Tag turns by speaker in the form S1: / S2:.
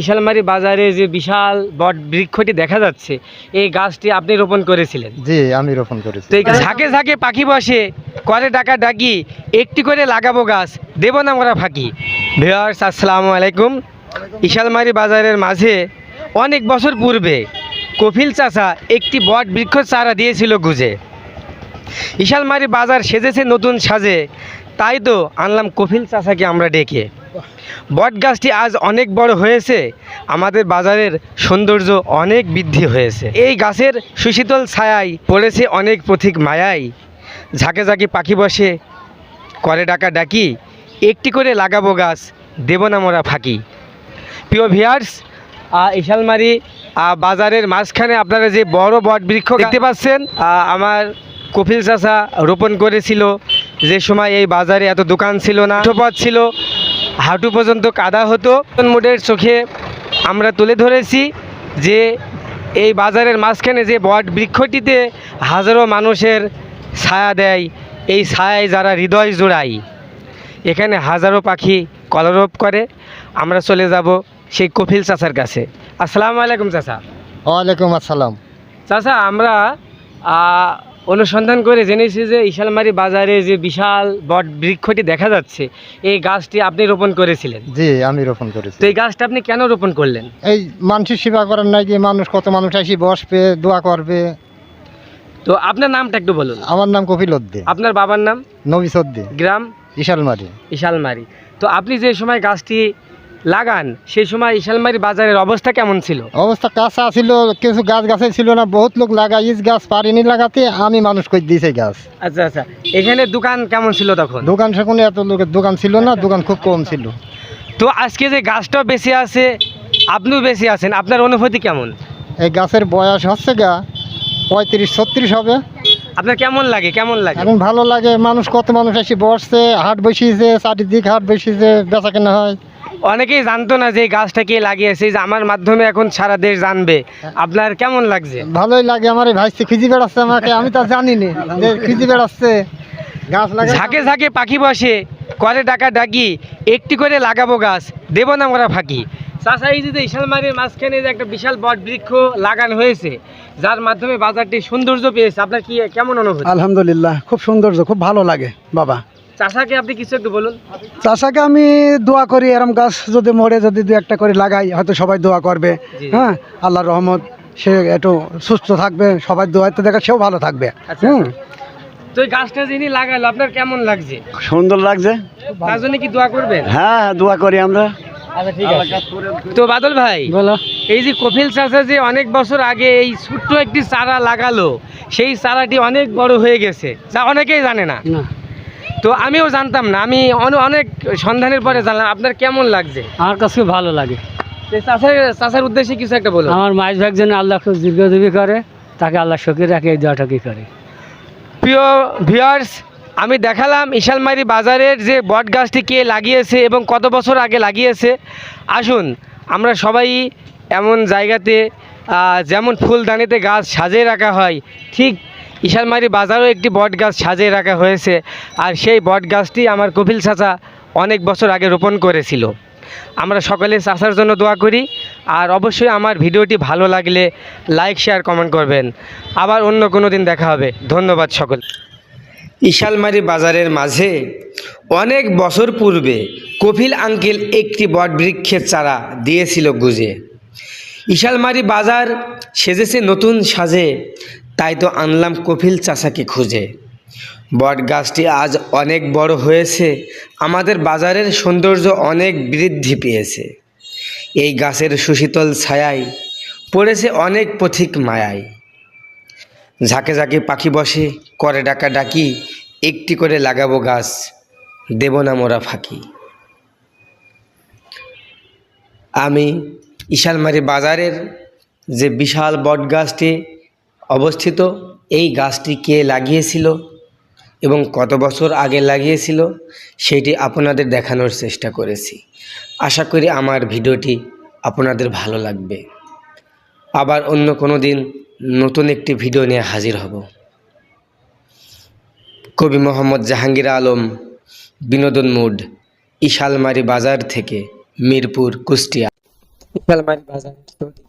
S1: ইশালমারি বাজারে যে বিশাল বট বৃক্ষটি দেখা যাচ্ছে এই গাছটি আপনি রোপণ করেছিলেন?
S2: জি আমি রোপণ করেছি।
S1: ঝাঁকে ঝাঁকে পাখি বসে করে ডাকা ডাকি একটি করে লাগাবো গাছ দেব না আমরা ফাঁকি। ভিওয়ার্স আসসালামু আলাইকুম। ইশালমারি বাজারের মাঝে অনেক বছর পূর্বে কফিল চাষা একটি বট বৃক্ষ চারা দিয়েছিল গুজে। ইশালমারি বাজার সেজেছে নতুন সাজে তাই তো আনলাম কফিল চাষাকে আমরা ডেকে। বট গাছটি আজ অনেক বড় হয়েছে। আমাদের বাজারের সৌন্দর্য অনেক বৃদ্ধি হয়েছে। এই গাছের সুশীতল ছায়ায় পড়েছে অনেক পথিক মায়াই। ঝাঁকে ঝাঁকে পাখি বসে করে ডাকা ডাকি একটি করে লাগাবো গাছ দেব না মোরা ফাঁকি। প্রিয় ভিয়ার্স ইশালমারি বাজারের মাঝখানে আপনারা যে বড় বট বৃক্ষ দেখতে পাচ্ছেন আমার কপিল চাষা রোপণ করেছিল। যে সময় এই বাজারে এত দোকান ছিল না পথ ছিল হাঁটু পর্যন্ত কাদা হতো। মোডের চোখে আমরা তুলে ধরেছি যে এই বাজারের মাঝখানে যে বট বৃক্ষটিতে হাজারো মানুষের ছায়া দেয় এই ছায়ায় যারা হৃদয় জোড়ায় এখানে হাজারো পাখি কলরব করে। আমরা চলে যাব সেই কপিল চাচার কাছে। আসসালামু আলাইকুম চাচা।
S2: ওয়ালাইকুম আসসালাম।
S1: চাচা আমরা অনুসন্ধান করে জেনেছি যে ইশালমারি বাজারে যে বিশাল বট বৃক্ষটি দেখা যাচ্ছে এই গাছটি আপনি রোপণ করেছিলেন।
S2: জি আমি রোপণ করেছি।
S1: তো এই গাছটা আপনি কেন রোপণ করলেন?
S2: এই মানুষের সেবা করার নাই যে মানুষ কত মানুষ আসি বসবে দোয়া করবে।
S1: তো আপনার নামটা একটু বলুন।
S2: আমার নাম কপিল উদ্দিন।
S1: আপনার বাবার নাম?
S2: নবী সদ্দি
S1: গ্রাম?
S2: ইশালমারি।
S1: ইশালমারি। তো আপনি যে সময় গাছটি লাগান সেই সময় ইশালমারি বাজারের অবস্থা কেমন ছিল?
S2: অবস্থা কাঁচা ছিল কিছু গাছ গাছে ছিল না বহুত লোক লাগাই ইস গাছ পারিনি লাগাতে আমি মানুষ করে দিয়েছি গাছ।
S1: আচ্ছা আচ্ছা এখানে দোকান কেমন ছিল তখন?
S2: দোকান সেখানে এত লোকের দোকান ছিল না দোকান খুব কম ছিল।
S1: তো আজকে যে গাছটাও বেশি আছে আপনিও বেশি আছেন আপনার অনুভূতি কেমন?
S2: এই গাছের বয়স হচ্ছে গা পঁয়ত্রিশ ছত্রিশ হবে।
S1: আপনার কেমন লাগে কেমন লাগে?
S2: এখন ভালো লাগে মানুষ কত মানুষ এসে বসছে হাট বসিয়েছে চারিদিক হাট বসিয়েছে বেচা কেনা হয়।
S1: অনেকেই জানতো না যে এই গাছটা কে লাগিয়েছে যে আমার মাধ্যমে এখন সারা দেশ জানবে। আপনার কেমন লাগছে?
S2: ভালোই লাগে আমার এই ভাইসে খুঁজি বেড়াচ্ছে আমাকে আমি তো জানিনি যে খুঁজি বেড়াচ্ছে। গাছ লাগা
S1: ঝাঁকে ঝাঁকে পাখি বসে করে ডাকা ডাকি একটি করে লাগাবো গাছ দেব না আমরা ফাঁকি। চাষা এই যে ইশালমারির মাঝখানে যে একটা বিশাল বট বৃক্ষ লাগানো হয়েছে যার মাধ্যমে বাজারটি সৌন্দর্য পেয়েছে আপনার কি কেমন অনুভূতি?
S3: আলহামদুলিল্লাহ খুব সৌন্দর্য খুব ভালো লাগে বাবা।
S1: চাষাকে আপনি কিছু একটু বলুন।
S3: চাষাকে আমি দোয়া করি এরম গাছ যদি মরে যদি দু একটা করে লাগাই হয়তো সবাই দোয়া করবে। হ্যাঁ আল্লাহর রহমত সে একটু সুস্থ থাকবে সবাই দোয়াতে দেখা সেও ভালো থাকবে।
S1: আচ্ছা
S3: হুম।
S1: তো এই গাছটা যিনি লাগালো আপনার কেমন লাগছে?
S4: সুন্দর লাগছে।
S1: তার জন্য কি দোয়া করবেন?
S4: হ্যাঁ দোয়া করি আমরা।
S1: আচ্ছা ঠিক আছে। তো বাদল ভাই
S3: বলো।
S1: এই যে চাষা যে অনেক বছর আগে এই ছোট্ট একটি চারা লাগালো সেই চারাটি অনেক বড় হয়ে গেছে। যা অনেকেই জানে না। তো আমিও জানতাম না আমি অনেক সন্ধানের পরে জানলাম আপনার কেমন লাগছে?
S5: আমার কাছে ভালো লাগে।
S1: চাষার চাষার উদ্দেশ্যে কিছু একটা বলুন
S5: আমার মাইজ ভাগ যেন আল্লাহ খুব দীর্ঘজীবী করে তাকে আল্লাহ শখে রাখে এই দোয়াটা কি করে।
S1: প্রিয় ভিউয়ার্স আমি দেখালাম ইশালমারি বাজারের যে বট গাছটি কে লাগিয়েছে এবং কত বছর আগে লাগিয়েছে। আসুন আমরা সবাই এমন জায়গাতে যেমন ফুলদানিতে গাছ সাজিয়ে রাখা হয় ঠিক ইশালমারি বাজারেও একটি বট গাছ সাজিয়ে রাখা হয়েছে আর সেই বট গাছটি আমার কপিল চাচা অনেক বছর আগে রোপণ করেছিল। আমরা সকলে চাচার জন্য দোয়া করি আর অবশ্যই আমার ভিডিওটি ভালো লাগলে লাইক, শেয়ার, কমেন্ট করবেন। আবার অন্য কোনো দিন দেখা হবে। ধন্যবাদ সকল। ইশালমারি বাজারের মাঝে অনেক বছর পূর্বে কপিল আঙ্কেল একটি বটবৃক্ষের চারা দিয়েছিল গুজে। ইশালমারি বাজার সেজেছে নতুন সাজে তাই তো আনলাম কপিল চাচাকে খুঁজে। বট গাছটি আজ অনেক বড় হয়েছে, আমাদের বাজারের সৌন্দর্য অনেক বৃদ্ধি পেয়েছে। এই গাছের সুশীতল ছায়ায় পড়েছে অনেক পথিক মায়ায় ঝাঁকে ঝাঁকে পাখি বসে, করে ডাকা ডাকি, একটি করে লাগাবো গাছ, দেব না মোরা ফাঁকি। আমি ইশালমারি বাজারের যে বিশাল বট গাছটি অবস্থিত। এই গাছটি কে লাগিয়েছিল এবং কত বছর আগে লাগিয়েছিল, সেটি আপনাদের দেখানোর চেষ্টা করেছি। আশা করি আমার ভিডিওটি আপনাদের ভালো লাগবে। আবার অন্য কোনো দিন নতুন একটি ভিডিও নিয়ে হাজির হব। কবি মোহাম্মদ জাহাঙ্গীর আলম, বিনোদন মুড, ইশালমারি বাজার থেকে মিরপুর, কুষ্টিয়া। ইশালমারি বাজারে